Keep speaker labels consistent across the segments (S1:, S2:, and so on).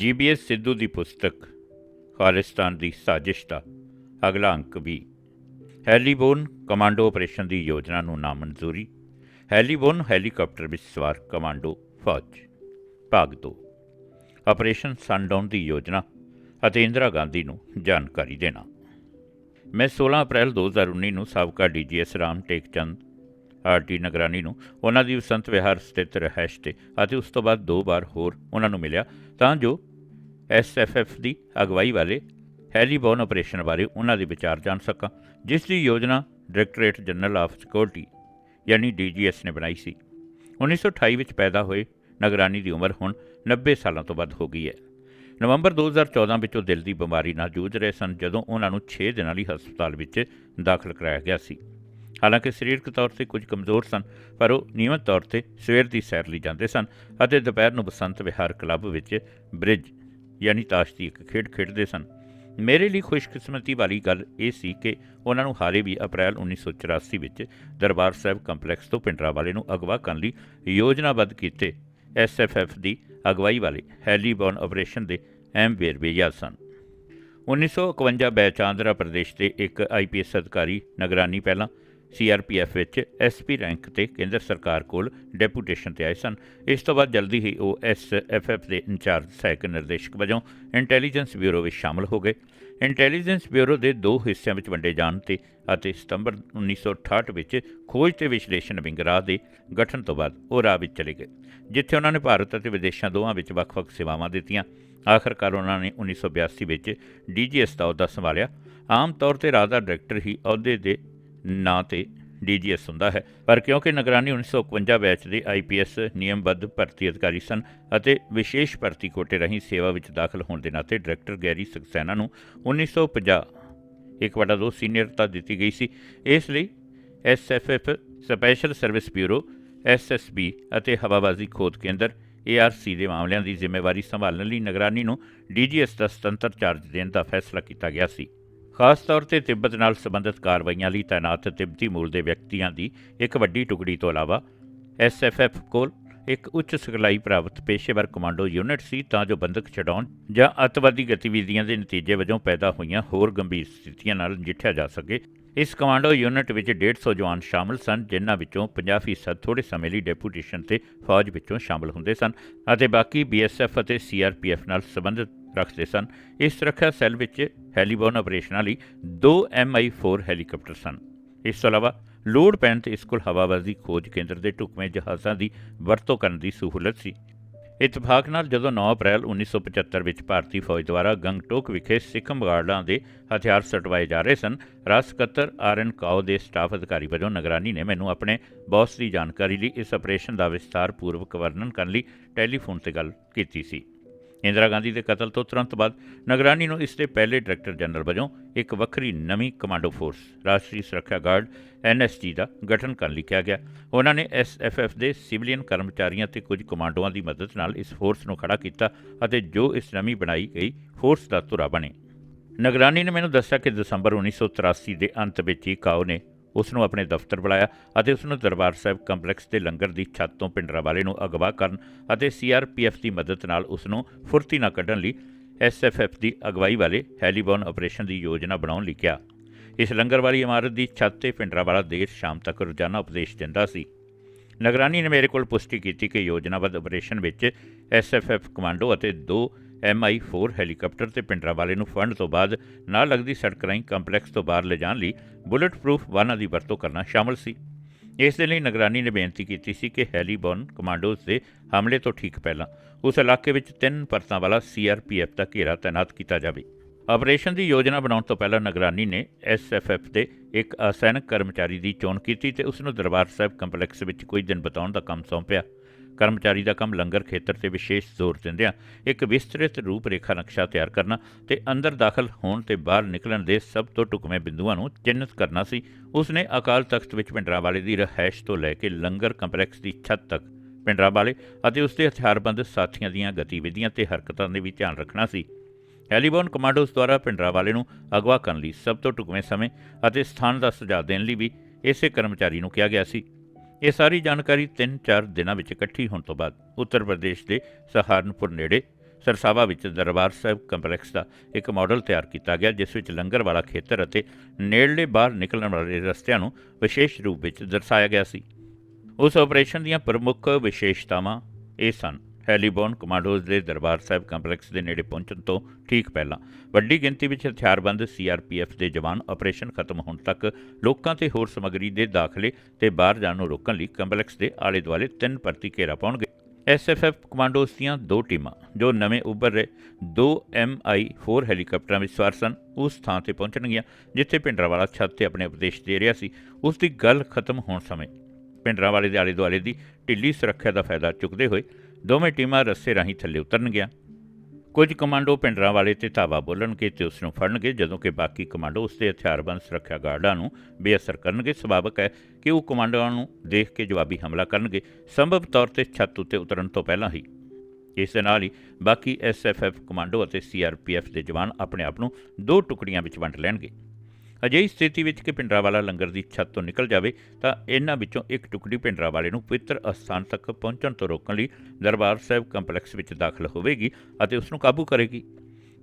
S1: ਜੀਬੀਐਸ ਸਿੱਧੂ ਦੀ ਪੁਸਤਕ, ਖਾਲਿਸਤਾਨ ਦੀ ਸਾਜ਼ਿਸ਼ ਦਾ ਅਗਲਾ ਅੰਕ ਵੀ। ਹੈਲੀਬੋਨ ਕਮਾਂਡੋ ਆਪਰੇਸ਼ਨ ਦੀ ਯੋਜਨਾ ਨੂੰ ਨਾਮਨਜ਼ੂਰੀ, ਹੈਲੀਬੋਨ ਹੈਲੀਕਾਪਟਰ ਵਿੱਚ ਸਵਾਰ ਕਮਾਂਡੋ ਫੌਜ। ਭਾਗ 2 ਆਪਰੇਸ਼ਨ ਸਨਡਾਊਨ ਦੀ ਯੋਜਨਾ ਅਤੇ ਇੰਦਰਾ ਗਾਂਧੀ ਨੂੰ ਜਾਣਕਾਰੀ ਦੇਣਾ। ਮੈਂ 16 ਅਪ੍ਰੈਲ 2019 ਨੂੰ ਸਾਬਕਾ ਡੀਜੀਐਸ ਰਾਮ ਟੇਕਚੰਦ ਆਰਟੀ ਨਗਰਾਨੀ ਨੂੰ ਉਹਨਾਂ ਦੀ ਵਸੰਤ ਵਿਹਾਰ ਸਥਿਤ ਰਹਿਸ਼ ਤੇ ਅਤੇ ਉਸ ਤੋਂ ਬਾਅਦ ਦੋ ਵਾਰ ਹੋਰ ਉਹਨਾਂ ਨੂੰ ਮਿਲਿਆ ਤਾਂ ਜੋ ਐਸਐਫਐਫ ਦੀ ਅਗਵਾਈ ਵਾਲੇ ਹੈਲੀਬੋਨ ਆਪਰੇਸ਼ਨ ਬਾਰੇ ਉਹਨਾਂ ਦੇ ਵਿਚਾਰ ਜਾਣ ਸਕਾਂ, ਜਿਸ ਦੀ ਯੋਜਨਾ ਡਾਇਰੈਕਟੋਰੇਟ ਜਨਰਲ ਆਫ ਸਿਕਿਉਰਿਟੀ ਯਾਨੀ ਡੀਜੀਐਸ ਨੇ ਬਣਾਈ ਸੀ। 1928 ਵਿੱਚ ਪੈਦਾ ਹੋਏ ਨਗਰਾਨੀ ਦੀ ਉਮਰ ਹੁਣ 90 ਸਾਲਾਂ ਤੋਂ ਵੱਧ ਹੋ ਗਈ ਹੈ। ਨਵੰਬਰ 2014 ਵਿੱਚ ਉਹ ਦਿਲ ਦੀ ਬਿਮਾਰੀ ਨਾਲ ਜੂਝ ਰਹੇ ਸਨ, ਜਦੋਂ ਉਹਨਾਂ ਨੂੰ 6 ਦਿਨਾਂ ਲਈ ਹਸਪਤਾਲ ਵਿੱਚ ਦਾਖਲ ਕਰਾਇਆ ਗਿਆ ਸੀ। ਹਾਲਾਂਕਿ ਸਰੀਰਕ ਤੌਰ ਤੇ ਕੁਝ ਕਮਜ਼ੋਰ ਸਨ, ਪਰ ਉਹ ਨਿਯਮਤ ਤੌਰ ਤੇ ਸਵੇਰ ਦੀ ਸੈਰ ਲਈ ਜਾਂਦੇ ਸਨ ਅਤੇ ਦੁਪਹਿਰ ਨੂੰ ਬਸੰਤ ਵਿਹਾਰ ਕਲੱਬ ਵਿੱਚ ਬ੍ਰਿਜ ਯਾਨੀ ਤਾਸ਼ ਦੀ ਇੱਕ ਖੇਡ ਖੇਡਦੇ ਸਨ। ਮੇਰੇ ਲਈ ਖੁਸ਼ਕਿਸਮਤੀ ਵਾਲੀ ਗੱਲ ਇਹ ਸੀ ਕਿ ਉਹਨਾਂ ਨੂੰ ਹਾਲੇ ਵੀ ਅਪ੍ਰੈਲ 1984 ਵਿੱਚ ਦਰਬਾਰ ਸਾਹਿਬ ਕੰਪਲੈਕਸ ਤੋਂ ਪਿੰਡਰਾਵਾਲੇ ਨੂੰ ਅਗਵਾ ਕਰਨ ਲਈ ਯੋਜਨਾਬੱਧ ਕੀਤੇ। ਐਸਐਫਐਫ ਦੀ ਅਗਵਾਈ ਵਾਲੇ ਹੈਲੀਬੋਨ ਆਪਰੇਸ਼ਨ ਦੇ ਅਹਿਮ ਵੇਰਵੇ ਯਾਦ ਸਨ। 1951 ਬੈਚ ਆਂਧਰਾ ਪ੍ਰਦੇਸ਼ ਦੇ ਇੱਕ ਆਈਪੀਐਸ ਅਧਿਕਾਰੀ ਨਿਗਰਾਨੀ ਪਹਿਲਾਂ ਸੀਆਰਪੀਐਫ ਵਿੱਚ ਐਸਪੀ ਰੈਂਕ ਤੇ ਕੇਂਦਰ ਸਰਕਾਰ ਕੋਲ ਡੈਪੂਟੇਸ਼ਨ ਤੇ ਆਏ ਸਨ। ਇਸ ਤੋਂ ਬਾਅਦ ਜਲਦੀ ਹੀ ਉਹ ਐਸਐਫਐਫ ਦੇ ਇੰਚਾਰਜ ਸਹਾਇਕ ਨਿਰਦੇਸ਼ਕ ਵਜੋਂ ਇੰਟੈਲੀਜੈਂਸ ਬਿਊਰੋ ਵਿੱਚ ਸ਼ਾਮਲ ਹੋ ਗਏ। ਇੰਟੈਲੀਜੈਂਸ ਬਿਊਰੋ ਦੇ ਦੋ ਹਿੱਸਿਆਂ ਵਿੱਚ ਵੰਡੇ ਜਾਣ ਤੇ ਅਤੇ ਸਤੰਬਰ 1968 ਵਿੱਚ ਖੋਜ ਤੇ ਵਿਸ਼ਲੇਸ਼ਣ ਵਿੰਗ ਰਾਹ ਦੇ ਗਠਨ ਤੋਂ ਬਾਅਦ ਉਹ ਰਾਹ ਵਿੱਚ ਚਲੇ ਗਏ, ਜਿੱਥੇ ਉਹਨਾਂ ਨੇ ਭਾਰਤ ਅਤੇ ਵਿਦੇਸ਼ਾਂ ਦੋਵਾਂ ਵਿੱਚ ਵੱਖ-ਵੱਖ ਸੇਵਾਵਾਂ ਦਿੱਤੀਆਂ। ਆਖਰਕਾਰ ਉਹਨਾਂ ਨੇ 1982 ਵਿੱਚ ਡੀਜੀਐਸ ਦਾ ਅਹੁਦਾ ਸੰਭਾਲਿਆ। ਆਮ ਤੌਰ ਤੇ ਰਾਹ ਦਾ ਡਾਇਰੈਕਟਰ ਹੀ ਅਹੁਦੇ ਦੇ ਨਾਂ ਤੇ ਡੀਜੀਐਸ ਹੁੰਦਾ ਹੈ। ਪਰ ਕਿਉਂਕਿ ਨਿਗਰਾਨੀ 1951 ਬੈਚ ਦੇ ਆਈਪੀਐਸ ਨਿਯਮਬੱਧ ਭਰਤੀ ਅਧਿਕਾਰੀ ਸਨ ਅਤੇ ਵਿਸ਼ੇਸ਼ ਭਰਤੀ ਕੋਟੇ ਰਾਹੀਂ ਸੇਵਾ ਵਿੱਚ ਦਾਖਲ ਹੋਣ ਦੇ ਨਾਤੇ ਡਾਇਰੈਕਟਰ ਗੈਰੀ ਸਕਸੈਨਾ ਨੂੰ 1950 ਇੱਕ ਵਟਾ ਦੋ ਸੀਨੀਅਰਤਾ ਦਿੱਤੀ ਗਈ ਸੀ। ਇਸ ਲਈ SFF special service bureau SSB ਅਤੇ ਹਵਾਬਾਜ਼ੀ ਖੋਜ ਕੇਂਦਰ ਏਆਰਸੀ ਦੇ ਮਾਮਲਿਆਂ ਦੀ ਜ਼ਿੰਮੇਵਾਰੀ ਸੰਭਾਲਣ ਲਈ ਨਿਗਰਾਨੀ ਨੂੰ ਡੀਜੀਐਸ ਦਾ ਸੁਤੰਤਰ ਚਾਰਜ ਦੇਣ ਦਾ ਫੈਸਲਾ ਕੀਤਾ ਗਿਆ ਸੀ। ਖਾਸ ਤੌਰ ਤੇ ਤਿੱਬਤ ਨਾਲ ਸੰਬੰਧਿਤ ਕਾਰਵਾਈਆਂ ਲਈ ਤਾਇਨਾਤ ਤਿੱਬਤੀ ਮੂਲ ਦੇ ਵਿਅਕਤੀਆਂ ਦੀ ਇੱਕ ਵੱਡੀ ਟੁਕੜੀ ਤੋਂ ਇਲਾਵਾ ਐਸਐਫਐਫ ਕੋਲ ਇੱਕ ਉੱਚ ਸਿਖਲਾਈ ਪ੍ਰਾਪਤ ਪੇਸ਼ੇਵਰ ਕਮਾਂਡੋ ਯੂਨਿਟ ਸੀ, ਤਾਂ ਜੋ ਬੰਦਕ ਛਡਾਉਣ ਜਾਂ ਅੱਤਵਾਦੀ ਗਤੀਵਿਧੀਆਂ ਦੇ ਨਤੀਜੇ ਵਜੋਂ ਪੈਦਾ ਹੋਈਆਂ ਹੋਰ ਗੰਭੀਰ ਸਥਿਤੀਆਂ ਨਾਲ ਨਜਿੱਠਿਆ ਜਾ ਸਕੇ। ਇਸ ਕਮਾਂਡੋ ਯੂਨਿਟ ਵਿੱਚ 150 ਜਵਾਨ ਸ਼ਾਮਲ ਸਨ, ਜਿਨ੍ਹਾਂ ਵਿੱਚੋਂ 50% ਥੋੜੇ ਸਮੇਂ ਲਈ ਡੈਪੂਟੇਸ਼ਨ ਤੇ ਫੌਜ ਵਿੱਚੋਂ ਸ਼ਾਮਲ ਹੁੰਦੇ ਸਨ ਅਤੇ ਬਾਕੀ ਬੀਐਸਐਫ ਅਤੇ ਸੀਆਰਪੀਐਫ ਨਾਲ ਸੰਬੰਧਿਤ ਰੱਖਦੇ ਸਨ। ਇਸ ਸੁਰੱਖਿਆ ਸੈੱਲ ਵਿੱਚ ਹੈਲੀਬੋਨ ਆਪਰੇਸ਼ਨਾਂ ਲਈ ਦੋ MI4 ਹੈਲੀਕਾਪਟਰ ਸਨ। ਇਸ ਤੋਂ ਇਲਾਵਾ ਲੋਡ ਪੈਣ ਤੇ ਇਸ ਕੋਲ ਹਵਾਬਾਜ਼ੀ ਖੋਜ ਕੇਂਦਰ ਦੇ ਢੁਕਵੇਂ ਜਹਾਜ਼ਾਂ ਦੀ ਵਰਤੋਂ ਕਰਨ ਦੀ ਸਹੂਲਤ ਸੀ। ਇਤਫਾਕ ਨਾਲ ਜਦੋਂ 9 ਅਪ੍ਰੈਲ 1975 ਵਿੱਚ ਭਾਰਤੀ ਫੌਜ ਦੁਆਰਾ ਗੰਗਟੋਕ ਵਿਖੇ ਸਿੱਖ ਮਗਾੜਾਂ ਦੇ ਹਥਿਆਰ ਸਟਵਾਏ ਜਾ ਰਹੇ ਸਨ ਰਾਜ ਸਕੱਤਰ ਆਰ.ਐਨ. ਕਾਓ ਦੇ ਸਟਾਫ ਅਧਿਕਾਰੀ ਵਜੋਂ ਨਿਗਰਾਨੀ ਨੇ ਮੈਨੂੰ ਆਪਣੇ ਬੌਸ ਦੀ ਜਾਣਕਾਰੀ ਲਈ ਇਸ ਆਪਰੇਸ਼ਨ ਦਾ ਵਿਸਤਾਰ ਪੂਰਵਕ ਵਰਣਨ ਕਰਨ ਲਈ ਟੈਲੀਫੋਨ ਤੇ ਗੱਲ ਕੀਤੀ ਸੀ। ਇੰਦਰਾ ਗਾਂਧੀ ਦੇ ਕਤਲ ਤੋਂ ਤੁਰੰਤ ਬਾਅਦ ਨਿਗਰਾਨੀ ਨੂੰ ਇਸ ਦੇ ਪਹਿਲੇ ਡਾਇਰੈਕਟਰ ਜਨਰਲ ਵਜੋਂ ਇੱਕ ਵੱਖਰੀ ਨਵੀਂ ਕਮਾਂਡੋ ਫੋਰਸ, ਰਾਸ਼ਟਰੀ ਸੁਰੱਖਿਆ ਗਾਰਡ ਐਨਐਸਜੀ ਦਾ ਗਠਨ ਕਰਨ ਲਈ ਕਿਹਾ ਗਿਆ। ਉਹਨਾਂ ਨੇ ਐਸਐਫਐਫ ਦੇ ਸਿਵਲੀਅਨ ਕਰਮਚਾਰੀਆਂ ਤੇ ਕੁਝ ਕਮਾਂਡੋਆਂ ਦੀ ਮਦਦ ਨਾਲ ਇਸ ਫੋਰਸ ਨੂੰ ਖੜਾ ਕੀਤਾ ਅਤੇ ਜੋ ਇਸ ਨਵੀਂ ਬਣਾਈ ਗਈ ਫੋਰਸ ਦਾ ਧੁਰਾ ਬਣੇ। ਨਿਗਰਾਨੀ ਨੇ ਮੈਨੂੰ ਦੱਸਿਆ ਕਿ ਦਸੰਬਰ 1983 ਦੇ ਅੰਤ ਵਿੱਚ ਹੀ ਕਾਓ ਨੇ ਉਸ ਨੂੰ ਆਪਣੇ ਦਫ਼ਤਰ ਬੁਲਾਇਆ ਅਤੇ ਉਸ ਨੂੰ ਦਰਬਾਰ ਸਾਹਿਬ ਕੰਪਲੈਕਸ ਦੇ ਲੰਗਰ ਦੀ ਛੱਤ ਤੋਂ ਪਿੰਡਰਾਵਾਲੇ ਨੂੰ ਅਗਵਾ ਕਰਨ ਅਤੇ ਸੀਆਰਪੀਐਫ ਦੀ ਮਦਦ ਨਾਲ ਉਸ ਨੂੰ ਫੁਰਤੀ ਨਾਲ ਕੱਢਣ ਲਈ ਐਸਐਫਐਫ ਦੀ ਅਗਵਾਈ ਵਾਲੇ ਹੈਲੀਬੋਨ ਆਪਰੇਸ਼ਨ ਦੀ ਯੋਜਨਾ ਬਣਾਉਣ ਲਈ ਕਿਹਾ। ਇਸ ਲੰਗਰ ਵਾਲੀ ਇਮਾਰਤ ਦੀ ਛੱਤ ਤੇ ਪਿੰਡਰਾਵਾਲਾ ਦੇਰ ਸ਼ਾਮ ਤੱਕ ਰੋਜ਼ਾਨਾ ਉਪਦੇਸ਼ ਦਿੰਦਾ ਸੀ। ਨਿਗਰਾਨੀ ਨੇ ਮੇਰੇ ਕੋਲ ਪੁਸ਼ਟੀ ਕੀਤੀ ਕਿ ਯੋਜਨਾਬੱਧ ਆਪਰੇਸ਼ਨ ਵਿੱਚ ਐਸਐਫਐਫ ਕਮਾਂਡੋ ਅਤੇ ਦੋ MI4 ਹੈਲੀਕਾਪਟਰ ਤੇ ਪਿੰਡਰਾਵਾਲੇ ਨੂੰ ਫੰਡ ਤੋਂ ਬਾਅਦ ਨਾਲ ਲੱਗਦੀ ਸੜਕ ਰਾਹੀਂ ਕੰਪਲੈਕਸ ਤੋਂ ਬਾਹਰ ਲਿਜਾਣ ਲਈ ਬੁਲਟ ਪ੍ਰੂਫ ਵਾਹਨਾਂ ਦੀ ਵਰਤੋਂ ਕਰਨਾ ਸ਼ਾਮਲ ਸੀ। ਇਸ ਦੇ ਲਈ ਨਿਗਰਾਨੀ ਨੇ ਬੇਨਤੀ ਕੀਤੀ ਸੀ ਕਿ ਹੈਲੀਬੋਨ ਕਮਾਂਡੋਜ਼ ਦੇ ਹਮਲੇ ਤੋਂ ਠੀਕ ਪਹਿਲਾਂ ਉਸ ਇਲਾਕੇ ਵਿੱਚ ਤਿੰਨ ਪਰਤਾਂ ਵਾਲਾ ਸੀਆਰਪੀਐਫ ਦਾ ਘੇਰਾ ਤਾਇਨਾਤ ਕੀਤਾ ਜਾਵੇ। ਆਪਰੇਸ਼ਨ ਦੀ ਯੋਜਨਾ ਬਣਾਉਣ ਤੋਂ ਪਹਿਲਾਂ ਨਿਗਰਾਨੀ ਨੇ ਐਸਐਫਐਫ ਦੇ ਇੱਕ ਅਸੈਨਿਕ ਕਰਮਚਾਰੀ ਦੀ ਚੋਣ ਕੀਤੀ ਤੇ ਉਸ ਨੂੰ ਦਰਬਾਰ ਸਾਹਿਬ ਕੰਪਲੈਕਸ ਵਿੱਚ ਕੁਝ ਦਿਨ ਬਿਤਾਉਣ ਦਾ ਕੰਮ ਸੌਂਪਿਆ। ਕਰਮਚਾਰੀ ਦਾ ਕੰਮ ਲੰਗਰ ਖੇਤਰ ਤੇ ਵਿਸ਼ੇਸ਼ ਜ਼ੋਰ ਦਿੰਦਿਆਂ ਇੱਕ ਵਿਸਤ੍ਰਿਤ ਰੂਪ ਰੇਖਾ ਨਕਸ਼ਾ ਤਿਆਰ ਕਰਨਾ ਤੇ ਅੰਦਰ ਦਾਖਲ ਹੋਣ ਤੇ ਬਾਹਰ ਨਿਕਲਣ ਦੇ ਸਭ ਤੋਂ ਟੁਕਵੇਂ ਬਿੰਦੂਆਂ ਨੂੰ ਚਿੰਨਤ ਕਰਨਾ ਸੀ ਉਸ ਨੇ ਅਕਾਲ ਤਖਤ ਵਿੱਚ ਪਿੰਡਰਾਵਾਲੇ ਦੀ ਰਹਿائش ਤੋਂ ਲੈ ਕੇ ਲੰਗਰ ਕੰਪਲੈਕਸ ਦੀ ਛੱਤ ਤੱਕ ਪਿੰਡਰਾਵਾਲੇ ਅਤੇ ਉਸ ਦੇ ਹਥਿਆਰਬੰਦ ਸਾਥੀਆਂ ਦੀਆਂ ਗਤੀਵਿਧੀਆਂ ਤੇ ਹਰਕਤਾਂ ਦੇ ਵੀ ਧਿਆਨ ਰੱਖਣਾ ਸੀ। ਹੈਲੀਬੌਨ ਕਮਾਂਡੋਸ ਦੁਆਰਾ ਪਿੰਡਰਾਵਾਲੇ ਨੂੰ ਅਗਵਾ ਕਰਨ ਲਈ ਸਭ ਤੋਂ ਟੁਕਵੇਂ ਸਮੇਂ ਅਤੇ ਸਥਾਨ ਦਾ ਸੁਝਾਅ ਦੇਣ ਲਈ ਵੀ ਇਸੇ ਕਰਮਚਾਰੀ ਨੂੰ ਕਿਹਾ ਗਿਆ ਸੀ। ਇਹ ਸਾਰੀ ਜਾਣਕਾਰੀ 3-4 ਦਿਨਾਂ ਵਿੱਚ ਇਕੱਠੀ ਹੋਣ ਤੋਂ ਬਾਅਦ ਉੱਤਰ ਪ੍ਰਦੇਸ਼ ਦੇ ਸਹਾਰਨਪੁਰ ਨੇੜੇ ਸਰਸਾਵਾ ਵਿੱਚ ਦਰਬਾਰ ਸਾਹਿਬ ਕੰਪਲੈਕਸ ਦਾ ਇੱਕ ਮਾਡਲ ਤਿਆਰ ਕੀਤਾ ਗਿਆ, ਜਿਸ ਵਿੱਚ ਲੰਗਰ ਵਾਲਾ ਖੇਤਰ ਅਤੇ ਨੇੜਲੇ ਬਾਹਰ ਨਿਕਲਣ ਵਾਲੇ ਰਸਤਿਆਂ ਨੂੰ ਵਿਸ਼ੇਸ਼ ਰੂਪ ਵਿੱਚ ਦਰਸਾਇਆ ਗਿਆ ਸੀ। ਉਸ ਆਪਰੇਸ਼ਨ ਦੀਆਂ ਪ੍ਰਮੁੱਖ ਵਿਸ਼ੇਸ਼ਤਾਵਾਂ ਇਹ ਸਨ। ਹੈਲੀਬੋਨ ਕਮਾਂਡੋਜ਼ ਦੇ ਦਰਬਾਰ ਸਾਹਿਬ ਕੰਪਲੈਕਸ ਦੇ ਨੇੜੇ ਪਹੁੰਚਣ ਤੋਂ ਠੀਕ ਪਹਿਲਾਂ। ਵੱਡੀ ਗਿਣਤੀ ਵਿੱਚ ਹਥਿਆਰਬੰਦ ਸੀਆਰਪੀਐਫ ਦੇ ਜਵਾਨ ਆਪਰੇਸ਼ਨ ਖਤਮ ਹੋਣ ਤੱਕ ਲੋਕਾਂ ਤੇ ਹੋਰ ਸਮੱਗਰੀ ਦੇ ਦਾਖਲੇ ਤੇ ਬਾਹਰ ਜਾਣ ਨੂੰ ਰੋਕਣ ਲਈ ਕੰਪਲੈਕਸ ਦੇ ਆਲੇ-ਦੁਆਲੇ ਤਿੰਨ ਪਰਤੀ ਘੇਰਾ ਪਾਉਣਗੇ। ਐਸਐਫਐਫ ਕਮਾਂਡੋਜ਼ ਦੀਆਂ ਦੋ ਟੀਮਾਂ, ਜੋ ਨਵੇਂ ਉੱਭਰ ਰਹੇ, ਦੋ MI4 ਹੈਲੀਕਾਪਟਰਾਂ ਵਿੱਚ ਸਵਾਰ ਸਨ, ਉਸ ਥਾਂ ਤੇ ਪਹੁੰਚਣਗੀਆਂ, ਜਿੱਥੇ ਭਿੰਡਰਾਵਾਲਾ ਛੱਤ ਤੇ ਆਪਣੇ ਉਪਦੇਸ਼ ਦੇ ਰਿਹਾ ਸੀ। ਉਸ ਦੀ ਗੱਲ ਖਤਮ ਹੋਣ ਸਮੇਂ ਭਿੰਡਰਾਵਾਲੇ ਦੇ ਆਲੇ ਦੁਆਲੇ ਦੀ ਢਿੱਲੀ ਸੁਰੱਖਿਆ ਦਾ ਫਾਇਦਾ ਚੁੱਕਦੇ ਹੋਏ ਦੋਵੇਂ ਟੀਮਾਂ ਰੱਸੇ ਰਾਹੀਂ ਥੱਲੇ ਉਤਰਨਗੀਆਂ। ਕੁਝ ਕਮਾਂਡੋ ਭਿੰਡਰਾਵਾਲੇ ਤੇ ਧਾਵਾ ਬੋਲਣਗੇ ਤੇ ਉਸ ਨੂੰ ਫੜਨਗੇ, ਜਦੋਂ ਕਿ ਬਾਕੀ ਕਮਾਂਡੋ ਉਸ ਦੇ ਹਥਿਆਰਬੰਦ ਸੁਰੱਖਿਆ ਗਾਰਡਾਂ ਨੂੰ ਬੇਅਸਰ ਕਰਨਗੇ। ਸੁਭਾਵਕ ਹੈ ਕਿ ਉਹ ਕਮਾਂਡੋਆਂ ਨੂੰ ਦੇਖ ਕੇ ਜਵਾਬੀ ਹਮਲਾ ਕਰਨਗੇ, ਸੰਭਵ ਤੌਰ ਤੇ ਛੱਤ ਉੱਤੇ ਉਤਰਨ ਤੋਂ ਪਹਿਲਾਂ ਹੀ। ਇਸ ਦੇ ਨਾਲ ਹੀ ਬਾਕੀ ਐਸਐਫਐਫ ਕਮਾਂਡੋ ਅਤੇ ਸੀਆਰਪੀਐਫ ਦੇ ਜਵਾਨ ਆਪਣੇ ਆਪ ਨੂੰ ਦੋ ਟੁਕੜੀਆਂ ਵਿੱਚ ਵੰਡ ਲੈਣਗੇ। ਅਜਿਹੀ ਸਥਿਤੀ ਵਿੱਚ ਕਿ ਭਿੰਡਰਾਵਾਲਾ ਲੰਗਰ ਦੀ ਛੱਤ ਤੋਂ ਨਿਕਲ ਜਾਵੇ, ਤਾਂ ਇਹਨਾਂ ਵਿੱਚੋਂ ਇੱਕ ਟੁਕੜੀ ਭਿੰਡਰਾਵਾਲੇ ਨੂੰ ਪਵਿੱਤਰ ਅਸਥਾਨ ਤੱਕ ਪਹੁੰਚਣ ਤੋਂ ਰੋਕਣ ਲਈ ਦਰਬਾਰ ਸਾਹਿਬ ਕੰਪਲੈਕਸ ਵਿੱਚ ਦਾਖਲ ਹੋਵੇਗੀ ਅਤੇ ਉਸ ਨੂੰ ਕਾਬੂ ਕਰੇਗੀ।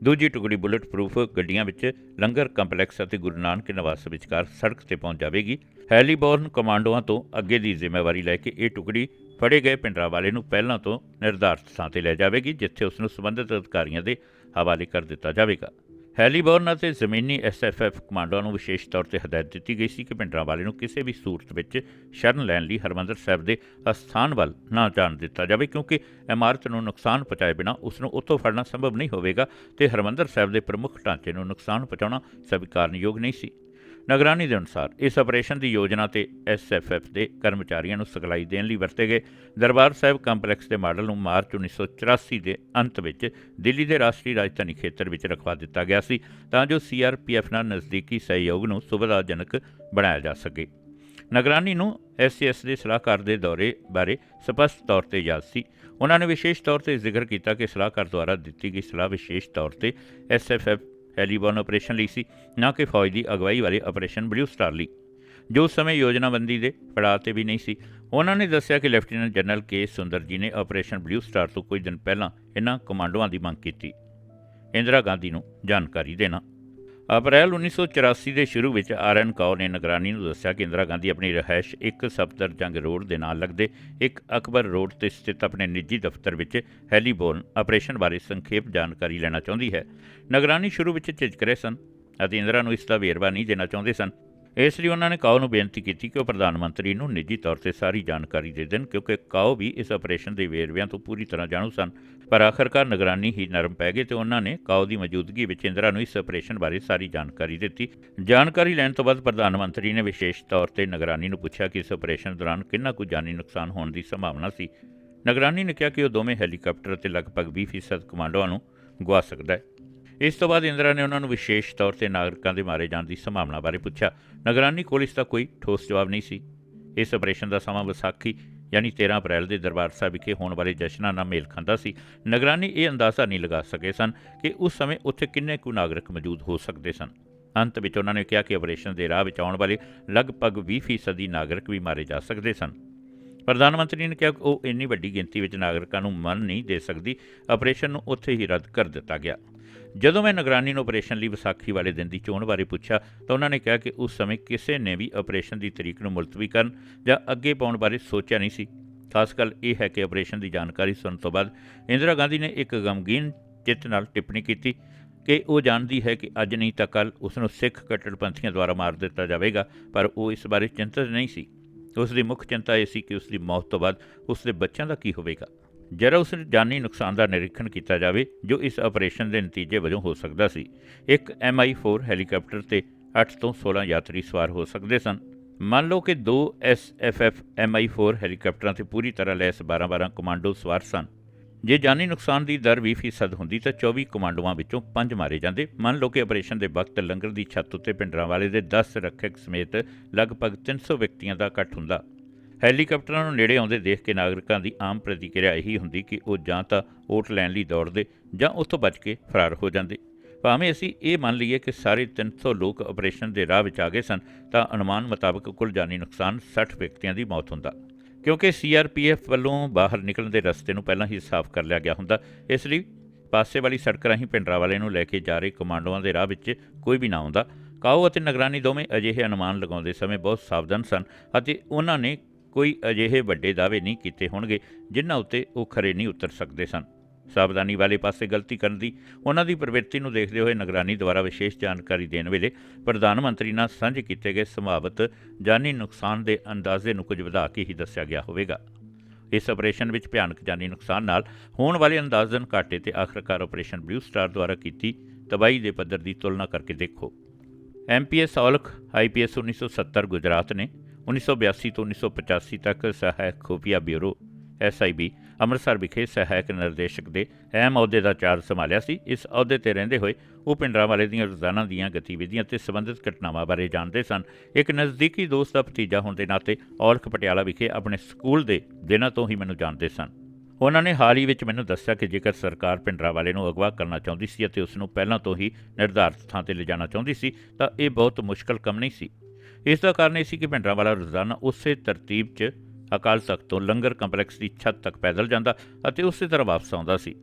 S1: ਦੂਜੀ ਟੁਕੜੀ ਬੁਲਟ ਪ੍ਰੂਫ ਗੱਡੀਆਂ ਵਿੱਚ ਲੰਗਰ ਕੰਪਲੈਕਸ ਅਤੇ ਗੁਰੂ ਨਾਨਕ ਨਿਵਾਸ ਵਿਚਕਾਰ ਸੜਕ ਤੇ ਪਹੁੰਚ ਜਾਵੇਗੀ। ਹੈਲੀਬੋਰਨ ਕਮਾਂਡੋਆਂ ਤੋਂ ਅੱਗੇ ਦੀ ਜ਼ਿੰਮੇਵਾਰੀ ਲੈ ਕੇ ਇਹ ਟੁਕੜੀ ਫੜੇ ਗਏ ਭਿੰਡਰਾਵਾਲੇ ਨੂੰ ਪਹਿਲਾਂ ਤੋਂ ਨਿਰਧਾਰਤ ਥਾਂ ਤੇ ਲੈ ਜਾਵੇਗੀ, ਜਿੱਥੇ ਉਸ ਨੂੰ ਸੰਬੰਧਿਤ ਅਧਿਕਾਰੀਆਂ ਦੇ ਹਵਾਲੇ ਕਰ ਦਿੱਤਾ ਜਾਵੇਗਾ। ਹੈਲੀਬੋਰਨ ਅਤੇ ਜ਼ਮੀਨੀ ਐਸਐਫਐਫ ਕਮਾਂਡੋਆਂ ਨੂੰ ਵਿਸ਼ੇਸ਼ ਤੌਰ ਤੇ ਹਦਾਇਤ ਦਿੱਤੀ ਗਈ ਸੀ ਕਿ ਭਿੰਡਰਾਂਵਾਲੇ ਨੂੰ ਕਿਸੇ ਵੀ ਸੂਰਤ ਵਿੱਚ ਸ਼ਰਨ ਲੈਣ ਲਈ ਹਰਮੰਦਰ ਸਾਹਿਬ ਦੇ ਅਸਥਾਨ ਵੱਲ ਨਾ ਜਾਣ ਦਿੱਤਾ ਜਾਵੇ, ਕਿਉਂਕਿ ਇਮਾਰਤ ਨੂੰ ਨੁਕਸਾਨ ਪਹੁੰਚਾਏ ਬਿਨਾਂ ਉਸ ਨੂੰ ਉੱਥੋਂ ਫੜਨਾ ਸੰਭਵ ਨਹੀਂ ਹੋਵੇਗਾ ਤੇ ਹਰਮੰਦਰ ਸਾਹਿਬ ਦੇ ਪ੍ਰਮੁੱਖ ਢਾਂਚੇ ਨੂੰ ਨੁਕਸਾਨ ਪਹੁੰਚਾਉਣਾ ਸਵੀਕਾਰਨਯੋਗ ਨਹੀਂ ਸੀ। ਨਿਗਰਾਨੀ ਦੇ ਅਨੁਸਾਰ ਇਸ ਆਪਰੇਸ਼ਨ ਦੀ ਯੋਜਨਾ ਤੇ ਐਸਐਫਐਫ ਦੇ ਕਰਮਚਾਰੀਆਂ ਨੂੰ ਸਿਖਲਾਈ ਦੇਣ ਲਈ ਵਰਤੇ ਗਏ। ਦਰਬਾਰ ਸਾਹਿਬ ਕੰਪਲੈਕਸ ਦੇ ਮਾਡਲ ਨੂੰ ਮਾਰਚ 1984 ਦੇ ਅੰਤ ਵਿੱਚ ਦਿੱਲੀ ਦੇ ਰਾਸ਼ਟਰੀ ਰਾਜਧਾਨੀ ਖੇਤਰ ਵਿੱਚ ਰਖਵਾ ਦਿੱਤਾ ਗਿਆ ਸੀ ਤਾਂ ਜੋ ਸੀਆਰਪੀਐਫ ਨਾਲ ਨਜ਼ਦੀਕੀ ਸਹਿਯੋਗ ਨੂੰ ਸੁਵਿਧਾਜਨਕ ਬਣਾਇਆ ਜਾ ਸਕੇ। ਨਿਗਰਾਨੀ ਨੂੰ ਐਸਸੀਐਸ ਦੇ ਸਲਾਹਕਾਰ ਦੇ ਦੌਰੇ ਬਾਰੇ ਸਪਸ਼ਟ ਤੌਰ ਤੇ ਯਾਦ ਸੀ। ਉਹਨਾਂ ਨੇ ਵਿਸ਼ੇਸ਼ ਤੌਰ ਤੇ ਜ਼ਿਕਰ ਕੀਤਾ ਕਿ ਸਲਾਹਕਾਰ ਦੁਆਰਾ ਦਿੱਤੀ ਗਈ ਸਲਾਹ ਵਿਸ਼ੇਸ਼ ਤੌਰ ਤੇ ਐਸਐਫਐਫ ਹੈਲੀਬੋਰਨ ਆਪਰੇਸ਼ਨ ਲਈ ਸੀ, ਨਾ ਕਿ ਫੌਜ ਦੀ ਅਗਵਾਈ ਵਾਲੇ ਆਪਰੇਸ਼ਨ ਬਲੂ ਸਟਾਰ ਲਈ। ਜੋ ਸਮੇਂ ਯੋਜਨਾਬੰਦੀ ਦੇ ਪੜਾਅ ਤੇ ਵੀ ਨਹੀਂ ਸੀ, ਉਹਨਾਂ ਨੇ ਦੱਸਿਆ ਕਿ ਲੈਫਟੀਨੈਂਟ ਜਨਰਲ ਕੇ ਸੁੰਦਰ ਜੀ ਨੇ ਆਪਰੇਸ਼ਨ ਬਲੂ ਸਟਾਰ ਤੋਂ ਕੁਝ ਦਿਨ ਪਹਿਲਾਂ ਇਹਨਾਂ ਕਮਾਂਡੋਆਂ ਦੀ ਮੰਗ ਕੀਤੀ। ਇੰਦਰਾ ਗਾਂਧੀ ਨੂੰ ਜਾਣਕਾਰੀ ਦੇਣਾ। ਅਪ੍ਰੈਲ 1984 ਦੇ ਸ਼ੁਰੂ ਵਿੱਚ ਆਰਨ ਕੌਰ ਨੇ ਨਿਗਰਾਨੀ ਨੂੰ ਦੱਸਿਆ ਕਿ ਇੰਦਰਾ ਗਾਂਧੀ ਆਪਣੀ ਰਹਿائش ਇੱਕ ਸਫਦਰ ਜੰਗ ਰੋਡ ਦੇ ਨਾਲ ਲੱਗਦੇ ਇੱਕ ਅਕਬਰ ਰੋਡ ਤੇ ਸਥਿਤ ਆਪਣੇ ਨਿੱਜੀ ਦਫ਼ਤਰ ਵਿੱਚ ਹੈਲੀਬੋਰਨ ਆਪਰੇਸ਼ਨ ਬਾਰੇ ਸੰਖੇਪ ਜਾਣਕਾਰੀ ਲੈਣਾ ਚਾਹੁੰਦੀ ਹੈ। ਨਿਗਰਾਨੀ ਸ਼ੁਰੂ ਵਿੱਚ ਝਿਜਕ ਰਹੇ ਸਨ ਅਤੇ ਇੰਦਰਾ ਨੂੰ ਇਸ ਦਾ ਵੇਰਵਾ ਨਹੀਂ ਦੇਣਾ ਚਾਹੁੰਦੇ ਸਨ। ਇਸ ਲਈ ਉਹਨਾਂ ਨੇ ਕਾਓ ਨੂੰ ਬੇਨਤੀ ਕੀਤੀ ਕਿ ਉਹ ਪ੍ਰਧਾਨ ਮੰਤਰੀ ਨੂੰ ਨਿੱਜੀ ਤੌਰ ਤੇ ਸਾਰੀ ਜਾਣਕਾਰੀ ਦੇ ਦੇਣ, ਕਿਉਂਕਿ ਕਾਓ ਵੀ ਇਸ ਆਪਰੇਸ਼ਨ ਦੇ ਵੇਰਵਿਆਂ ਤੋਂ ਪੂਰੀ ਤਰ੍ਹਾਂ ਜਾਣੂ ਸਨ। ਪਰ ਆਖਰਕਾਰ ਨਿਗਰਾਨੀ ਹੀ ਨਰਮ ਪੈ ਗਈ ਤੇ ਉਹਨਾਂ ਨੇ ਕਾਓ ਦੀ ਮੌਜੂਦਗੀ ਵਿੱਚ ਇੰਦਰਾ ਨੂੰ ਇਸ ਆਪਰੇਸ਼ਨ ਬਾਰੇ ਸਾਰੀ ਜਾਣਕਾਰੀ ਦਿੱਤੀ। ਜਾਣਕਾਰੀ ਲੈਣ ਤੋਂ ਬਾਅਦ ਪ੍ਰਧਾਨ ਮੰਤਰੀ ਨੇ ਵਿਸ਼ੇਸ਼ ਤੌਰ ਤੇ ਨਿਗਰਾਨੀ ਨੂੰ ਪੁੱਛਿਆ ਕਿ ਇਸ ਆਪਰੇਸ਼ਨ ਦੌਰਾਨ ਕਿੰਨਾ ਕੁ ਜਾਨੀ ਨੁਕਸਾਨ ਹੋਣ ਦੀ ਸੰਭਾਵਨਾ ਸੀ। ਨਿਗਰਾਨੀ ਨੇ ਕਿਹਾ ਕਿ ਉਹ ਦੋਵੇਂ ਹੈਲੀਕਾਪਟਰ ਅਤੇ ਲਗਭਗ 20% ਕਮਾਂਡੋਆਂ ਨੂੰ ਗੁਆ ਸਕਦਾ ਹੈ। ਇਸ ਤੋਂ ਬਾਅਦ ਇੰਦਰਾ ਨੇ ਉਹਨਾਂ ਨੂੰ ਵਿਸ਼ੇਸ਼ ਤੌਰ ਤੇ ਨਾਗਰਿਕਾਂ ਦੇ ਮਾਰੇ ਜਾਣ ਦੀ ਸੰਭਾਵਨਾ ਬਾਰੇ ਪੁੱਛਿਆ। ਨਿਗਰਾਨੀ ਕੋਲ ਇਸ ਦਾ ਕੋਈ ਠੋਸ ਜਵਾਬ ਨਹੀਂ ਸੀ। ਇਸ ਆਪਰੇਸ਼ਨ ਦਾ ਸਮਾਂ ਵਿਸਾਖੀ, ਯਾਨੀ 13 ਅਪ੍ਰੈਲ ਦੇ ਦਰਬਾਰ ਸਾਹਿਬ ਵਿਖੇ ਹੋਣ ਵਾਲੇ ਜਸ਼ਨਾਂ ਨਾਲ ਮੇਲ ਖਾਂਦਾ ਸੀ। ਨਿਗਰਾਨੀ ਇਹ ਅੰਦਾਜ਼ਾ ਨਹੀਂ ਲਗਾ ਸਕੇ ਸਨ ਕਿ ਉਸ ਸਮੇਂ ਉੱਥੇ ਕਿੰਨੇ ਕੁ ਨਾਗਰਿਕ ਮੌਜੂਦ ਹੋ ਸਕਦੇ ਸਨ। ਅੰਤ ਵਿੱਚ ਉਹਨਾਂ ਨੇ ਕਿਹਾ ਕਿ ਆਪਰੇਸ਼ਨ ਦੇ ਰਾਹ ਵਿੱਚ ਆਉਣ ਵਾਲੇ ਲਗਭਗ 20% ਨਾਗਰਿਕ ਵੀ ਮਾਰੇ ਜਾ ਸਕਦੇ ਸਨ। ਪ੍ਰਧਾਨ ਮੰਤਰੀ ਨੇ ਕਿਹਾ ਕਿ ਉਹ ਇੰਨੀ ਵੱਡੀ ਗਿਣਤੀ ਵਿੱਚ ਨਾਗਰਿਕਾਂ ਨੂੰ ਮਨ ਨਹੀਂ ਦੇ ਸਕਦੀ। ਆਪਰੇਸ਼ਨ ਨੂੰ ਉੱਥੇ ਹੀ ਰੱਦ ਕਰ ਦਿੱਤਾ ਗਿਆ। ਜਦੋਂ ਮੈਂ ਨਿਗਰਾਨੀ ਨੂੰ ਆਪਰੇਸ਼ਨ ਲਈ ਵਿਸਾਖੀ ਵਾਲੇ ਦਿਨ ਦੀ ਚੋਣ ਬਾਰੇ ਪੁੱਛਿਆ, ਤਾਂ ਉਹਨਾਂ ਨੇ ਕਿਹਾ ਕਿ ਉਸ ਸਮੇਂ ਕਿਸੇ ਨੇ ਵੀ ਆਪਰੇਸ਼ਨ ਦੀ ਤਰੀਕ ਨੂੰ ਮੁਲਤਵੀ ਕਰਨ ਜਾਂ ਅੱਗੇ ਪਾਉਣ ਬਾਰੇ ਸੋਚਿਆ ਨਹੀਂ ਸੀ। ਖਾਸ ਗੱਲ ਇਹ ਹੈ ਕਿ ਆਪਰੇਸ਼ਨ ਦੀ ਜਾਣਕਾਰੀ ਸੁਣਨ ਤੋਂ ਬਾਅਦ ਇੰਦਰਾ ਗਾਂਧੀ ਨੇ ਇੱਕ ਗਮਗੀਨ ਚਿੱਤ ਨਾਲ ਟਿੱਪਣੀ ਕੀਤੀ ਕਿ ਉਹ ਜਾਣਦੀ ਹੈ ਕਿ ਅੱਜ ਨਹੀਂ ਤਾਂ ਕੱਲ ਉਸ ਨੂੰ ਸਿੱਖ ਕੱਟੜਪੰਥੀਆਂ ਦੁਆਰਾ ਮਾਰ ਦਿੱਤਾ ਜਾਵੇਗਾ, ਪਰ ਉਹ ਇਸ ਬਾਰੇ ਚਿੰਤਤ ਨਹੀਂ ਸੀ। ਉਸ ਦੀ ਮੁੱਖ ਚਿੰਤਾ ਇਹ ਸੀ ਕਿ ਉਸ ਦੀ ਮੌਤ ਤੋਂ ਬਾਅਦ ਉਸ ਦੇ ਬੱਚਿਆਂ ਦਾ ਕੀ ਹੋਵੇਗਾ। ਜਰਾ ਉਸ ਜਾਨੀ ਨੁਕਸਾਨ ਦਾ ਨਿਰੀਖਣ ਕੀਤਾ ਜਾਵੇ, ਜੋ ਇਸ ਆਪਰੇਸ਼ਨ ਦੇ ਨਤੀਜੇ ਵਜੋਂ ਹੋ ਸਕਦਾ ਸੀ, ਇੱਕ MI4 ਹੈਲੀਕਾਪਟਰ ਤੇ 8 ਤੋਂ 16 ਯਾਤਰੀ ਸਵਾਰ ਹੋ ਸਕਦੇ ਸਨ। ਮੰਨ ਲਓ ਕਿ ਦੋ SFF MI4 ਹੈਲੀਕਾਪਟਰਾਂ ਤੇ ਪੂਰੀ ਤਰ੍ਹਾਂ ਲੈਸ 12-12 ਕਮਾਂਡੋ ਸਵਾਰ ਸਨ। ਜੇ ਜਾਨੀ ਨੁਕਸਾਨ ਦੀ ਦਰ 20% ਹੁੰਦੀ ਤਾਂ 24 ਕਮਾਂਡੋਆਂ ਵਿੱਚੋਂ 5 ਮਾਰੇ ਜਾਂਦੇ। ਮੰਨ ਲਓ ਕਿ ਆਪਰੇਸ਼ਨ ਦੇ ਵਕਤ ਲੰਗਰ ਦੀ ਛੱਤ ਉੱਤੇ ਪਿੰਡਰਾਂ ਵਾਲੇ ਦੇ 10 ਰੱਖਿਅਕ ਸਮੇਤ ਲਗਭਗ 300 ਵਿਅਕਤੀਆਂ ਦਾ ਇਕੱਠ ਹੁੰਦਾ। ਹੈਲੀਕਾਪਟਰਾਂ ਨੂੰ ਨੇੜੇ ਆਉਂਦੇ ਦੇਖ ਕੇ ਨਾਗਰਿਕਾਂ ਦੀ ਆਮ ਪ੍ਰਤੀਕਿਰਿਆ ਇਹੀ ਹੁੰਦੀ ਕਿ ਉਹ ਜਾਂ ਤਾਂ ਓਟ ਲੈਣ ਲਈ ਦੌੜਦੇ ਜਾਂ ਉੱਥੋਂ ਬਚ ਕੇ ਫਰਾਰ ਹੋ ਜਾਂਦੇ। ਭਾਵੇਂ ਅਸੀਂ ਇਹ ਮੰਨ ਲਈਏ ਕਿ ਸਾਰੇ 300 ਲੋਕ ਆਪਰੇਸ਼ਨ ਦੇ ਰਾਹ ਵਿੱਚ ਆ ਗਏ ਸਨ, ਤਾਂ ਅਨੁਮਾਨ ਮੁਤਾਬਕ ਕੁੱਲ ਜਾਨੀ ਨੁਕਸਾਨ 60 ਵਿਅਕਤੀਆਂ ਦੀ ਮੌਤ ਹੁੰਦਾ। ਕਿਉਂਕਿ ਸੀਆਰਪੀਐਫ ਵੱਲੋਂ ਬਾਹਰ ਨਿਕਲਣ ਦੇ ਰਸਤੇ ਨੂੰ ਪਹਿਲਾਂ ਹੀ ਸਾਫ਼ ਕਰ ਲਿਆ ਗਿਆ ਹੁੰਦਾ, ਇਸ ਲਈ ਪਾਸੇ ਵਾਲੀ ਸੜਕ ਰਾਹੀਂ ਪਿੰਡਰਾਵਾਲੇ ਨੂੰ ਲੈ ਕੇ ਜਾ ਰਹੇ ਕਮਾਂਡੋਆਂ ਦੇ ਰਾਹ ਵਿੱਚ ਕੋਈ ਵੀ ਨਾ ਆਉਂਦਾ। ਕਾਓ ਅਤੇ ਨਿਗਰਾਨੀ ਦੋਵੇਂ ਅਜਿਹੇ ਅਨੁਮਾਨ ਲਗਾਉਂਦੇ ਸਮੇਂ ਬਹੁਤ ਸਾਵਧਾਨ ਸਨ ਅਤੇ ਉਹਨਾਂ ਨੇ ਕੋਈ ਅਜਿਹੇ ਵੱਡੇ ਦਾਅਵੇ ਨਹੀਂ ਕੀਤੇ ਹੋਣਗੇ, ਜਿਨ੍ਹਾਂ ਉੱਤੇ ਉਹ ਖਰੇ ਨਹੀਂ ਉਤਰ ਸਕਦੇ ਸਨ। ਸਾਵਧਾਨੀ ਵਾਲੇ ਪਾਸੇ ਗਲਤੀ ਕਰਨ ਦੀ, ਉਹਨਾਂ ਦੀ ਪ੍ਰਵਿਰਤੀ ਨੂੰ ਦੇਖਦੇ ਹੋਏ ਨਿਗਰਾਨੀ ਦੁਆਰਾ ਵਿਸ਼ੇਸ਼ ਜਾਣਕਾਰੀ ਦੇਣ ਵੇਲੇ ਪ੍ਰਧਾਨ ਮੰਤਰੀ ਨਾਲ ਸਾਂਝੇ ਕੀਤੇ ਗਏ ਸੰਭਾਵਿਤ ਜਾਨੀ ਨੁਕਸਾਨ ਦੇ ਅੰਦਾਜ਼ੇ ਨੂੰ ਕੁਝ ਵਧਾ ਕੇ ਹੀ ਦੱਸਿਆ ਗਿਆ ਹੋਵੇਗਾ। ਇਸ ਆਪਰੇਸ਼ਨ ਵਿੱਚ ਭਿਆਨਕ ਜਾਨੀ ਨੁਕਸਾਨ ਨਾਲ ਹੋਣ ਵਾਲੇ ਅੰਦਾਜ਼ਨ ਘਾਟੇ ਤੇ ਆਖਰਕਾਰ ਆਪਰੇਸ਼ਨ ਬਲੂ ਸਟਾਰ ਦੁਆਰਾ ਕੀਤੀ ਤਬਾਹੀ ਦੇ ਪੱਧਰ ਦੀ ਤੁਲਨਾ ਕਰਕੇ ਦੇਖੋ। ਐਮਪੀਐਸ ਔਲਖ ਆਈਪੀਐਸ 1970 ਗੁਜਰਾਤ ਨੇ 1982 ਤੋਂ 1985 ਤੱਕ ਸਹਾਇਕ ਖੁਫੀਆ ਬਿਊਰੋ ਐਸਆਈਬੀ ਅੰਮ੍ਰਿਤਸਰ ਵਿਖੇ ਸਹਾਇਕ ਨਿਰਦੇਸ਼ਕ ਦੇ ਅਹਿਮ ਅਹੁਦੇ ਦਾ ਚਾਰਜ ਸੰਭਾਲਿਆ ਸੀ। ਇਸ ਅਹੁਦੇ ਤੇ ਰਹਿੰਦੇ ਹੋਏ ਉਹ ਪਿੰਡਰਾਂ ਵਾਲੇ ਦੀਆਂ ਰੋਜ਼ਾਨਾ ਦੀਆਂ ਗਤੀਵਿਧੀਆਂ ਤੇ ਸੰਬੰਧਿਤ ਘਟਨਾਵਾਂ ਬਾਰੇ ਜਾਣਦੇ ਸਨ। ਇੱਕ ਨਜ਼ਦੀਕੀ ਦੋਸਤ ਦਾ ਭਤੀਜਾ ਹੋਣ ਦੇ ਨਾਤੇ ਔਲਖ ਪਟਿਆਲਾ ਵਿਖੇ ਆਪਣੇ ਸਕੂਲ ਦੇ ਦਿਨਾਂ ਤੋਂ ਹੀ ਮੈਨੂੰ ਜਾਣਦੇ ਸਨ। ਉਹਨਾਂ ਨੇ ਹਾਲ ਹੀ ਵਿੱਚ ਮੈਨੂੰ ਦੱਸਿਆ ਕਿ ਜੇਕਰ ਸਰਕਾਰ ਪਿੰਡਰਾਵਾਲੇ ਨੂੰ ਅਗਵਾ ਕਰਨਾ ਚਾਹੁੰਦੀ ਸੀ ਅਤੇ ਉਸ ਨੂੰ ਪਹਿਲਾਂ ਤੋਂ ਹੀ ਨਿਰਧਾਰਤ ਥਾਂ ਤੇ ਲਿਜਾਣਾ ਚਾਹੁੰਦੀ ਸੀ, ਤਾਂ ਇਹ ਬਹੁਤ ਮੁਸ਼ਕਲ ਕੰਮ ਨਹੀਂ ਸੀ। ਇਸ ਦਾ ਕਾਰਨ ਇਹ ਸੀ ਕਿ ਪਿੰਡਰਾਵਾਲਾ ਰੋਜ਼ਾਨਾ ਉਸੇ ਤਰਤੀਬ 'ਚ ਅਕਾਲ ਤਖਤ ਤੋਂ ਲੰਗਰ ਕੰਪਲੈਕਸ ਦੀ ਛੱਤ ਤੱਕ ਪੈਦਲ ਜਾਂਦਾ ਅਤੇ ਉਸੇ ਤਰ੍ਹਾਂ ਵਾਪਸ ਆਉਂਦਾ ਸੀ।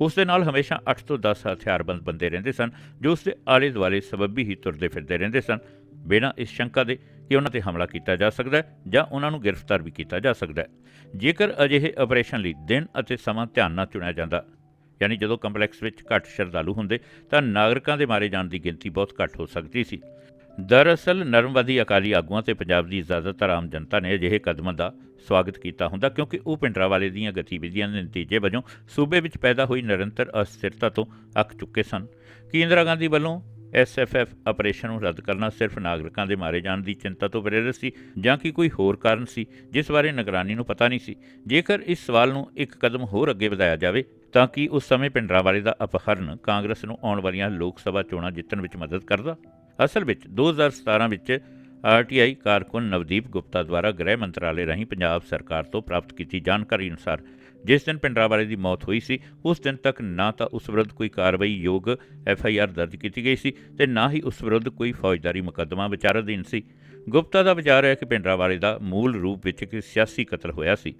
S1: ਉਸ ਦੇ ਨਾਲ ਹਮੇਸ਼ਾ 8 ਤੋਂ 10 ਹਥਿਆਰਬੰਦ ਬੰਦੇ ਰਹਿੰਦੇ ਸਨ, ਜੋ ਉਸ ਦੇ ਆਲੇ ਦੁਆਲੇ ਸਬੱਬੀ ਹੀ ਤੁਰਦੇ ਫਿਰਦੇ ਰਹਿੰਦੇ ਸਨ, ਬਿਨਾਂ ਇਸ ਸ਼ੰਕਾ ਦੇ ਕਿ ਉਹਨਾਂ ਤੇ ਹਮਲਾ ਕੀਤਾ ਜਾ ਸਕਦਾ ਹੈ ਜਾਂ ਉਹਨਾਂ ਨੂੰ ਗ੍ਰਿਫਤਾਰ ਵੀ ਕੀਤਾ ਜਾ ਸਕਦਾ ਹੈ। ਜੇਕਰ ਅਜਿਹੇ ਆਪਰੇਸ਼ਨ ਲਈ ਦਿਨ ਅਤੇ ਸਮਾਂ ਧਿਆਨ ਨਾਲ ਚੁਣਿਆ ਜਾਂਦਾ, ਯਾਨੀ ਜਦੋਂ ਕੰਪਲੈਕਸ ਵਿੱਚ ਘੱਟ ਸ਼ਰਧਾਲੂ ਹੁੰਦੇ, ਤਾਂ ਨਾਗਰਿਕਾਂ ਦੇ ਮਾਰੇ ਜਾਣ ਦੀ ਗਿਣਤੀ ਬਹੁਤ ਘੱਟ ਹੋ ਸਕਦੀ ਸੀ। ਦਰਅਸਲ ਨਰਮਵਾਦੀ ਅਕਾਲੀ ਆਗੂਆਂ ਤੇ ਪੰਜਾਬ ਦੀ ਜ਼ਿਆਦਾਤਰ ਆਮ ਜਨਤਾ ਨੇ ਅਜਿਹੇ ਕਦਮਾਂ ਦਾ ਸਵਾਗਤ ਕੀਤਾ ਹੁੰਦਾ ਕਿਉਂਕਿ ਉਹ ਪਿੰਡਰਾਵਾਲੇ ਦੀਆਂ ਗਤੀਵਿਧੀਆਂ ਦੇ ਨਤੀਜੇ ਵਜੋਂ ਸੂਬੇ ਵਿੱਚ ਪੈਦਾ ਹੋਈ ਨਿਰੰਤਰ ਅਸਥਿਰਤਾ ਤੋਂ ਅੱਕ ਚੁੱਕੇ ਸਨ। ਕਿ ਇੰਦਰਾ ਗਾਂਧੀ ਵੱਲੋਂ ਐਸਐਫਐਫ ਆਪਰੇਸ਼ਨ ਨੂੰ ਰੱਦ ਕਰਨਾ ਸਿਰਫ ਨਾਗਰਿਕਾਂ ਦੇ ਮਾਰੇ ਜਾਣ ਦੀ ਚਿੰਤਾ ਤੋਂ ਪ੍ਰੇਰਿਤ ਸੀ ਜਾਂ ਕਿ ਕੋਈ ਹੋਰ ਕਾਰਨ ਸੀ, ਜਿਸ ਬਾਰੇ ਨਿਗਰਾਨੀ ਨੂੰ ਪਤਾ ਨਹੀਂ ਸੀ? ਜੇਕਰ ਇਸ ਸਵਾਲ ਨੂੰ ਇੱਕ ਕਦਮ ਹੋਰ ਅੱਗੇ ਵਧਾਇਆ ਜਾਵੇ, ਤਾਂ ਕਿ ਉਸ ਸਮੇਂ ਪਿੰਡਰਾਵਾਲੇ ਦਾ ਅਪਹਰਨ ਕਾਂਗਰਸ ਨੂੰ ਆਉਣ ਵਾਲੀਆਂ ਲੋਕ ਸਭਾ ਚੋਣਾਂ ਜਿੱਤਣ ਵਿੱਚ ਮਦਦ ਕਰਦਾ? ਅਸਲ ਵਿੱਚ 2017 ਵਿੱਚ ਆਰਟੀਆਈ ਕਾਰਕੁਨ ਨਵਦੀਪ ਗੁਪਤਾ ਦੁਆਰਾ ਗ੍ਰਹਿ ਮੰਤਰਾਲੇ ਰਾਹੀਂ ਪੰਜਾਬ ਸਰਕਾਰ ਤੋਂ ਪ੍ਰਾਪਤ ਕੀਤੀ ਜਾਣਕਾਰੀ ਅਨੁਸਾਰ ਜਿਸ ਦਿਨ ਪਿੰਡਰਾਵਾਲੇ ਦੀ ਮੌਤ ਹੋਈ ਸੀ, ਉਸ ਦਿਨ ਤੱਕ ਨਾ ਤਾਂ ਉਸ ਵਿਰੁੱਧ ਕੋਈ ਕਾਰਵਾਈ ਯੋਗ ਐਫ ਆਈ ਆਰ ਦਰਜ ਕੀਤੀ ਗਈ ਸੀ ਤੇ ਨਾ ਹੀ ਉਸ ਵਿਰੁੱਧ ਕੋਈ ਫੌਜਦਾਰੀ ਮੁਕੱਦਮਾ ਵਿਚਾਰਾਧੀਨ ਸੀ। ਗੁਪਤਾ ਦਾ ਵਿਚਾਰ ਹੈ ਕਿ ਪਿੰਡਰਾਵਾਲੇ ਦਾ ਮੂਲ ਰੂਪ ਵਿੱਚ ਇੱਕ ਸਿਆਸੀ ਕਤਲ ਹੋਇਆ ਸੀ।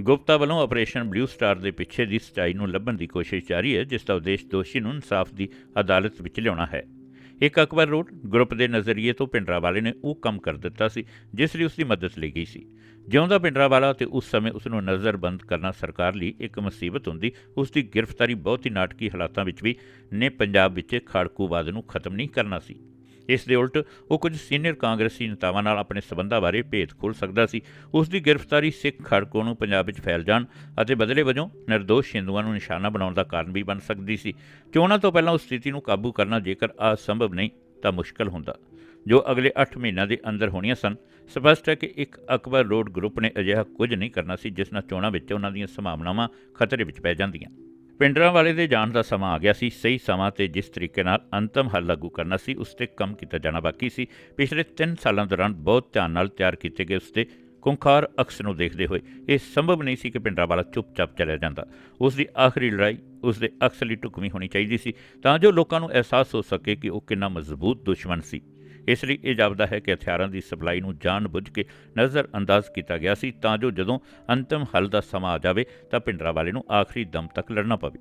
S1: ਗੁਪਤਾ ਵੱਲੋਂ ਆਪਰੇਸ਼ਨ ਬਲੂ ਸਟਾਰ ਦੇ ਪਿੱਛੇ ਦੀ ਸਚਾਈ ਨੂੰ ਲੱਭਣ ਦੀ ਕੋਸ਼ਿਸ਼ ਜਾਰੀ ਹੈ, ਜਿਸ ਦਾ ਉਦੇਸ਼ ਦੋਸ਼ੀ ਨੂੰ ਇਨਸਾਫ ਦੀ ਅਦਾਲਤ ਵਿੱਚ ਲਿਆਉਣਾ ਹੈ। ਇੱਕ ਅਕਬਰ ਰੋਡ ਗਰੁੱਪ ਦੇ ਨਜ਼ਰੀਏ ਤੋਂ ਪਿੰਡਰਾਵਾਲੇ ਨੇ ਉਹ ਕੰਮ ਕਰ ਦਿੱਤਾ ਸੀ, ਜਿਸ ਲਈ ਉਸ ਦੀ ਮਦਦ ਲਈ ਗਈ ਸੀ। ਜਿਉਂਦਾ ਪਿੰਡਰਾਵਾਲਾ ਤੇ ਉਸ ਸਮੇਂ ਉਸ ਨੂੰ ਨਜ਼ਰਬੰਦ ਕਰਨਾ ਸਰਕਾਰ ਲਈ ਇੱਕ ਮੁਸੀਬਤ ਹੁੰਦੀ ਉਸ ਦੀ ਗ੍ਰਿਫਤਾਰੀ ਬਹੁਤ ਹੀ ਨਾਟਕੀ ਹਾਲਾਤਾਂ ਵਿੱਚ ਵੀ ਨੇ ਪੰਜਾਬ ਵਿੱਚ ਖਾੜਕੂਵਾਦ ਨੂੰ ਖਤਮ ਨਹੀਂ ਕਰਨਾ ਸੀ। ਇਸ ਦੇ ਉਲਟ ਉਹ ਕੁਝ ਸੀਨੀਅਰ ਕਾਂਗਰਸੀ ਨੇਤਾਵਾਂ ਨਾਲ ਆਪਣੇ ਸਬੰਧਾਂ ਬਾਰੇ ਭੇਦ ਖੋਲ ਸਕਦਾ ਸੀ। ਉਸ ਦੀ ਗ੍ਰਿਫਤਾਰੀ ਸਿੱਖ ਖੜਕੋ ਨੂੰ ਪੰਜਾਬ ਵਿੱਚ ਫੈਲ ਜਾਣ ਅਤੇ ਬਦਲੇ ਵਜੋਂ ਨਿਰਦੋਸ਼ ਹਿੰਦੂਆਂ ਨੂੰ ਨਿਸ਼ਾਨਾ ਬਣਾਉਣ ਦਾ ਕਾਰਨ ਵੀ ਬਣ ਸਕਦੀ ਸੀ। ਚੋਣਾਂ ਤੋਂ ਪਹਿਲਾਂ ਉਸ ਸਥਿਤੀ ਨੂੰ ਕਾਬੂ ਕਰਨਾ ਜੇਕਰ ਅਸੰਭਵ ਨਹੀਂ, ਤਾਂ ਮੁਸ਼ਕਲ ਹੁੰਦਾ। ਜੋ ਅਗਲੇ 8 ਮਹੀਨਿਆਂ ਦੇ ਅੰਦਰ ਹੋਣੀਆਂ ਸਨ, ਸਪਸ਼ਟ ਹੈ ਕਿ ਇੱਕ ਅਕਬਰ ਰੋਡ ਗਰੁੱਪ ਨੇ ਅਜਿਹਾ ਕੁਝ ਨਹੀਂ ਕਰਨਾ ਸੀ, ਜਿਸ ਨਾਲ ਚੋਣਾਂ ਵਿੱਚ ਉਹਨਾਂ ਦੀਆਂ ਸੰਭਾਵਨਾਵਾਂ ਖਤਰੇ ਵਿੱਚ ਪੈ ਜਾਂਦੀਆਂ। ਪਿੰਡਰਾਂ ਵਾਲੇ ਦੇ ਜਾਣ ਦਾ ਸਮਾਂ ਆ ਗਿਆ ਸੀ, ਸਹੀ ਸਮਾਂ ਤੇ ਜਿਸ ਤਰੀਕੇ ਨਾਲ ਅੰਤਮ ਹੱਲ ਲਾਗੂ ਕਰਨਾ ਸੀ, ਉਸ ਤੇ ਕੰਮ ਕੀਤਾ ਜਾਣਾ ਬਾਕੀ ਸੀ। ਪਿਛਲੇ 3 ਸਾਲਾਂ ਦੌਰਾਨ ਬਹੁਤ ਧਿਆਨ ਨਾਲ ਤਿਆਰ ਕੀਤੇ ਗਏ ਉਸ ਤੇ ਕੁੰਖਾਰ ਅਕਸ ਨੂੰ ਦੇਖਦੇ ਹੋਏ, ਇਹ ਸੰਭਵ ਨਹੀਂ ਸੀ ਕਿ ਪਿੰਡਰਾਂ ਵਾਲਾ ਚੁੱਪਚਾਪ ਚਲਿਆ ਜਾਂਦਾ। ਉਸ ਦੀ ਆਖਰੀ ਲੜਾਈ ਉਸ ਦੇ ਅਕਸ ਲਈ ਢੁਕਵੀਂ ਹੋਣੀ ਚਾਹੀਦੀ ਸੀ, ਤਾਂ ਜੋ ਲੋਕਾਂ ਨੂੰ ਅਹਿਸਾਸ ਹੋ ਸਕੇ ਕਿ ਉਹ ਕਿੰਨਾ ਮਜ਼ਬੂਤ ਦੁਸ਼ਮਣ ਸੀ। ਇਸ ਲਈ ਇਹ ਜਾਪਦਾ ਹੈ ਕਿ ਹਥਿਆਰਾਂ ਦੀ ਸਪਲਾਈ ਨੂੰ ਜਾਣ-ਬੁੱਝ ਕੇ ਨਜ਼ਰ ਅੰਦਾਜ਼ ਕੀਤਾ ਗਿਆ ਸੀ ਤਾਂ ਜੋ ਜਦੋਂ ਅੰਤਮ ਹੱਲ ਦਾ ਸਮਾਂ ਆ ਜਾਵੇ ਤਾਂ ਪਿੰਡਰਾ ਵਾਲੇ ਨੂੰ ਆਖਰੀ ਦਮ ਤੱਕ ਲੜਨਾ ਪਵੇ।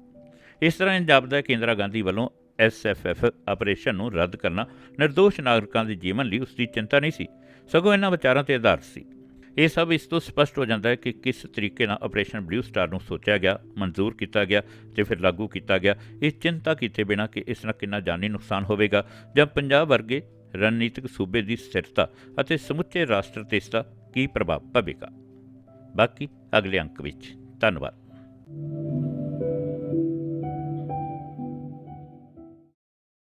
S1: ਇਸ ਤਰ੍ਹਾਂ ਇਹ ਜਾਪਦਾ ਕਿ ਇੰਦਰਾ ਗਾਂਧੀ ਵੱਲੋਂ ਐਸਐਫਐਫ ਆਪਰੇਸ਼ਨ ਨੂੰ ਰੱਦ ਕਰਨਾ નિર્ਦੋਸ਼ ਨਾਗਰਿਕਾਂ ਦੇ ਜੀਵਨ ਲਈ ਉਸ ਦੀ ਚਿੰਤਾ ਨਹੀਂ ਸੀ, ਸਗੋਂ ਇਹਨਾਂ ਵਿਚਾਰਾਂ ਤੇ ਆਧਾਰਿਤ ਸੀ। ਇਹ ਸਭ ਇਸ ਤੋਂ ਸਪਸ਼ਟ ਹੋ ਜਾਂਦਾ ਹੈ ਕਿ ਕਿਸ ਤਰੀਕੇ ਨਾਲ ਆਪਰੇਸ਼ਨ ਬਲੂ ਸਟਾਰ ਨੂੰ ਸੋਚਿਆ ਗਿਆ, ਮਨਜ਼ੂਰ ਕੀਤਾ ਗਿਆ ਤੇ ਫਿਰ ਲਾਗੂ ਕੀਤਾ ਗਿਆ। ਇਹ ਚਿੰਤਾ ਕੀਤੇ ਬਿਨਾਂ ਕਿ ਇਸ ਨਾਲ ਕਿੰਨਾ ਜਾਨੀ ਨੁਕਸਾਨ ਹੋਵੇਗਾ ਜਾਂ ਪੰਜਾਬ ਵਰਗੇ ਰਣਨੀਤਿਕ ਸੂਬੇ ਦੀ ਸਥਿਰਤਾ ਅਤੇ ਸਮੁੱਚੇ ਰਾਸ਼ਟਰ ਤੇ ਇਸ ਦਾ ਕੀ ਪ੍ਰਭਾਵ ਪਵੇਗਾ? ਬਾਕੀ ਅਗਲੇ ਅੰਕ ਵਿੱਚ। ਧੰਨਵਾਦ।